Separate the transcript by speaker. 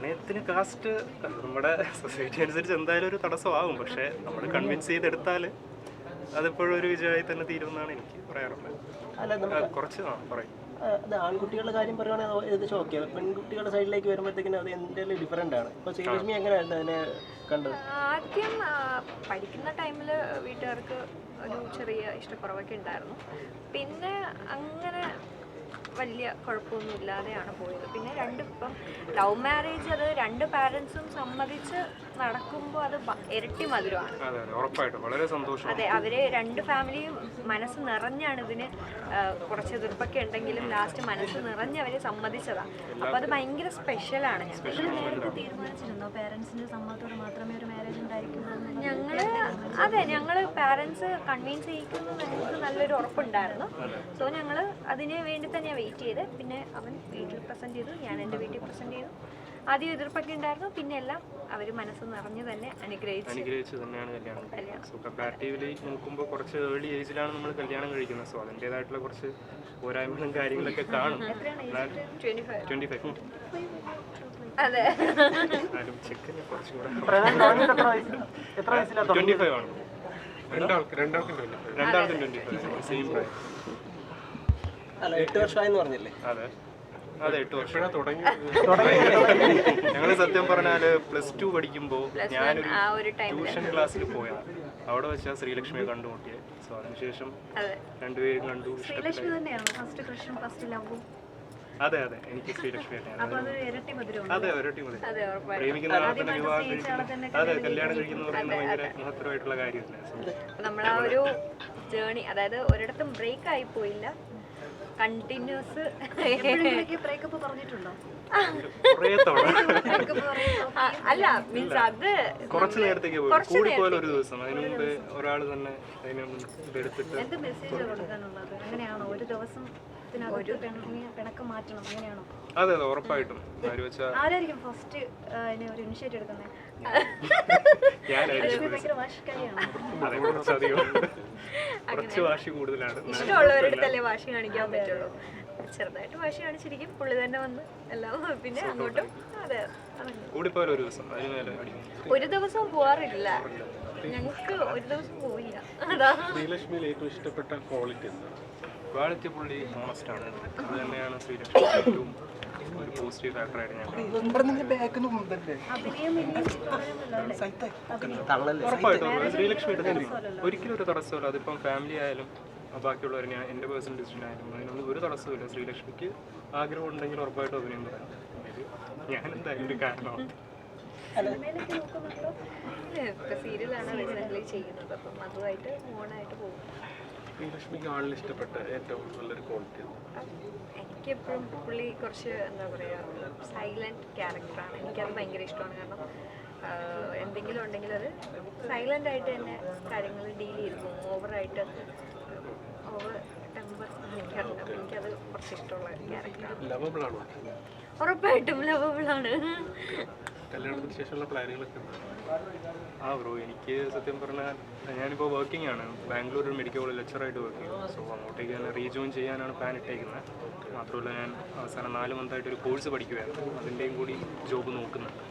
Speaker 1: പ്രണയത്തിന് കാസ്റ്റ് നമ്മുടെ സൊസൈറ്റി അനുസരിച്ച് എന്തായാലും ഒരു തടസ്സമാകും. പക്ഷേ നമ്മൾ കൺവിൻസ് ചെയ്തെടുത്താൽ അതെപ്പോഴും ഒരു വിജയമായി തന്നെ തീരുമെന്നാണ് എനിക്ക് പറയാറുള്ളത്
Speaker 2: അല്ല
Speaker 1: കുറച്ച് പറയും.
Speaker 2: ആ, അത് ആൺകുട്ടികളുടെ കാര്യം പറയുവാണെങ്കിൽ ഏകദേശം ഓക്കെ പെൺകുട്ടികളുടെ സൈഡിലേക്ക് വരുമ്പോഴത്തേക്കിനും അത് എന്തെങ്കിലും ഡിഫറെന്റ് ആണ്. ഇപ്പോൾ ശ്രീലക്ഷ്മി എങ്ങനെയായിരുന്നു അതിനെ കണ്ടത്?
Speaker 3: ആദ്യം പഠിക്കുന്ന ടൈമിൽ വീട്ടുകാർക്ക് ഒരു ചെറിയ ഇഷ്ടക്കുറവൊക്കെ ഉണ്ടായിരുന്നു. പിന്നെ അങ്ങനെ വലിയ കുഴപ്പമൊന്നും ഇല്ലാതെയാണ് പോയത്. പിന്നെ രണ്ട് ഇപ്പം ലവ് മാരേജ് അത് രണ്ട് പാരൻസും സമ്മതിച്ച് നടക്കുമ്പോൾ അത് ഇരട്ടി മധുരമാണ്.
Speaker 1: അതെ അതെ വളരെ സന്തോഷം
Speaker 3: അതെ അവർ രണ്ട് ഫാമിലിയും മനസ്സ് നിറഞ്ഞാണ് ഇതിന് കുറച്ച് എതിർപ്പൊക്കെ ഉണ്ടെങ്കിലും ലാസ്റ്റ് മനസ്സ് നിറഞ്ഞ് അവർ സമ്മതിച്ചതാണ് അപ്പൊ അത് ഭയങ്കര സ്പെഷ്യലാണ്
Speaker 4: നേരത്തെ
Speaker 3: അതെ ഞങ്ങൾ പാരൻസ് കൺവീൻസ് ചെയ്യിക്കുന്നു ഞങ്ങൾക്ക് നല്ലൊരു ഉറപ്പുണ്ടായിരുന്നു. സോ ഞങ്ങൾ അതിന് വേണ്ടി തന്നെ വെയിറ്റ് ചെയ്ത് പിന്നെ അവൻ വീട്ടിൽ പ്രസന്റ് ചെയ്തു ഞാൻ എന്റെ വീട്ടിൽ പ്രസന്റ് ചെയ്തു. ആദ്യം എതിർപ്പൊക്കെ ഉണ്ടായിരുന്നു. പിന്നെ എല്ലാം അവർ മനസ്സ് നിറഞ്ഞു തന്നെ അനുഗ്രഹിച്ചു
Speaker 1: അനുഗ്രഹിച്ചു തന്നെയാണ് കല്യാണം സോ കമ്പാരിറ്റീവ്ലി നോക്കുമ്പോൾ കുറച്ച് ഏർലി ഏജിലാണ് നമ്മൾ കല്യാണം കഴിക്കുന്നത്. സോ അതിന്റെതായിട്ടുള്ള കുറച്ച് പോരായ്മകളും കാര്യങ്ങളൊക്കെ കാണും.
Speaker 3: ട്വന്റി ഫൈവ് അതെ.
Speaker 1: ചെക്കിന് ഫൈവ് ആണ്.
Speaker 5: രണ്ടാൾക്ക് രണ്ടാൾക്കും
Speaker 1: ഫൈവ് സെയിം പ്രൈസ്
Speaker 2: അല്ല എട്ട് വർഷമായെന്ന് പറഞ്ഞില്ലേ?
Speaker 1: അതെ. അതെ എട്ട് വർഷം.
Speaker 5: തുടങ്ങി.
Speaker 1: ഞങ്ങൾ സത്യം പറഞ്ഞാൽ പ്ലസ് ടു പഠിക്കുമ്പോൾ ഞാനൊരു
Speaker 3: ആ ഒരു
Speaker 1: ട്യൂഷൻ ക്ലാസ്സിൽ പോയാ അവിടെ വെച്ചാൽ ശ്രീലക്ഷ്മിയെ കണ്ടുമുട്ടിയത് സോ അതിനുശേഷം
Speaker 3: അതെ.
Speaker 1: രണ്ടുപേരും കണ്ടു അതെ അതെ. എനിക്ക് ശ്രീലക്ഷ്മി
Speaker 4: ഇരട്ടി
Speaker 1: അതെ മതി
Speaker 3: ഉറപ്പായിട്ടും.
Speaker 1: പ്രേമിക്കുന്ന ആളെ വിവാഹം കഴിക്കുന്നത് അതെ കല്യാണം കഴിക്കുന്ന പറയുന്നത് ഭയങ്കര മഹത്തരമായിട്ടുള്ള കാര്യമല്ലേ? So,
Speaker 3: നമ്മൾ ആ ഒരു ജേണി അതായത് ഒരിടത്തും ബ്രേക്ക് ആയി പോയില്ല കണ്ടിന്യൂസ്.
Speaker 4: ബ്രേക്കപ്പ് പറഞ്ഞിട്ടുണ്ടോ?
Speaker 3: അല്ല മീൻസ് അത്
Speaker 1: കുറച്ച് നേരത്തേക്ക് പോയി. കൂടി പോയാൽ ഒരു ദിവസം. അതിനു മുമ്പ് ഒരാൾ തന്നെ അതിനെ
Speaker 4: എന്ത് മെസ്സേജ് കൊടുക്കാനുള്ളത്? അങ്ങനെയാണോ? ഒരു ദിവസത്തിനകത്ത് പിണക്കം മാറ്റണം. അങ്ങനെയാണോ?
Speaker 1: അതെ അതെ ഉറപ്പായിട്ടും.
Speaker 4: ആരായിരിക്കും ഫസ്റ്റ് ഒരു ഇനിഷ്യേറ്റ് എടുക്കുന്നത്
Speaker 1: കുറച്ച് വാശി കൂടുതലാണ്.
Speaker 3: ഇഷ്ടമുള്ളവരുടെ വാശി കാണിക്കാൻ പറ്റുള്ളൂ. ചെറുതായിട്ട് വാശി കാണിച്ചിരിക്കും. പുള്ളി തന്നെ വന്ന് എല്ലാം പിന്നെ അങ്ങോട്ടും അതെ
Speaker 1: ഒരു ദിവസം. അതിന്
Speaker 3: ഒരു ദിവസം പോവാറില്ല. ഞങ്ങൾക്ക് ഒരു ദിവസം പോയില്ല അതാ.
Speaker 5: ശ്രീലക്ഷ്മിയിൽ ഏറ്റവും ഇഷ്ടപ്പെട്ട ക്വാളിറ്റി
Speaker 1: ക്വാളിറ്റി പുള്ളി ഹോണസ്റ്റ് ആണ്. അത് തന്നെയാണ് ശ്രീലക്ഷ്മി ഏറ്റവും പോസിറ്റീവ് ഫാക്ടറായിട്ട് ഞാൻ ശ്രീലക്ഷ്മി ഒരിക്കലും ഒരു തടസ്സമില്ല അതിപ്പം ഫാമിലി ആയാലും ബാക്കിയുള്ളവർ ഞാൻ എന്റെ പേഴ്സണൽ ഡിസിഷൻ ആയാലും അതിനൊന്നും ഒരു തടസ്സമില്ല ശ്രീലക്ഷ്മിക്ക് ആഗ്രഹം ഉണ്ടെങ്കിൽ ഉറപ്പായിട്ടും അഭിനയം പറയാം. ഞാൻ എന്തായാലും ഒരു കാരണമാണ്
Speaker 3: സീരിയലാണ് ചെയ്യുന്നത്. അപ്പം അതുമായിട്ട് ഓണായിട്ട് പോകും.
Speaker 5: ശ്രീലക്ഷ്മിക്ക് ആളിൽ ഇഷ്ടപ്പെട്ട ഏറ്റവും നല്ലൊരു ക്വാളിറ്റി
Speaker 3: എനിക്കെപ്പോഴും പുള്ളി കുറച്ച് എന്താ പറയുക സൈലന്റ് ക്യാരക്ടറാണ് എനിക്കത് ഭയങ്കര ഇഷ്ടമാണ്. കാരണം എന്തെങ്കിലും ഉണ്ടെങ്കിൽ അത് സൈലന്റ് ആയിട്ട് തന്നെ കാര്യങ്ങൾ ഡീൽ ചെയ്ത്. പോകും ഓവറായിട്ട് ഓവർ ടെമ്പർ നിൽക്കാറുണ്ട് അപ്പം എനിക്കത് കുറച്ച് ഇഷ്ടമുള്ള ക്യാരക്ടറാണ്
Speaker 5: ലവബിൾ ആണോ?
Speaker 3: ഉറപ്പായിട്ടും ലവബിളാണ്
Speaker 5: കല്യാണത്തിന് ശേഷമുള്ള പ്ലാനുകളൊക്കെ എന്താണ്
Speaker 1: ആ ബ്രോ എനിക്ക് സത്യം പറഞ്ഞാൽ ഞാനിപ്പോൾ വർക്കിംഗ് ആണ്. ബാംഗ്ലൂർ ഒരു മെഡിക്കൽ കോളേജ് ലെക്ചറായിട്ട് വർക്ക് ചെയ്യുന്നു. സോ അങ്ങോട്ടേക്ക് ഞാൻ റീജോയിൻ ചെയ്യാനാണ് പ്ലാൻ ഇട്ടേക്കുന്നത്. മാത്രമല്ല ഞാൻ അവസാനം നാല് മന്തായിട്ട് ഒരു കോഴ്സ് പഠിക്കുകയായിരുന്നു അതിന്റെയും കൂടി ജോബ് നോക്കുന്നുണ്ട്.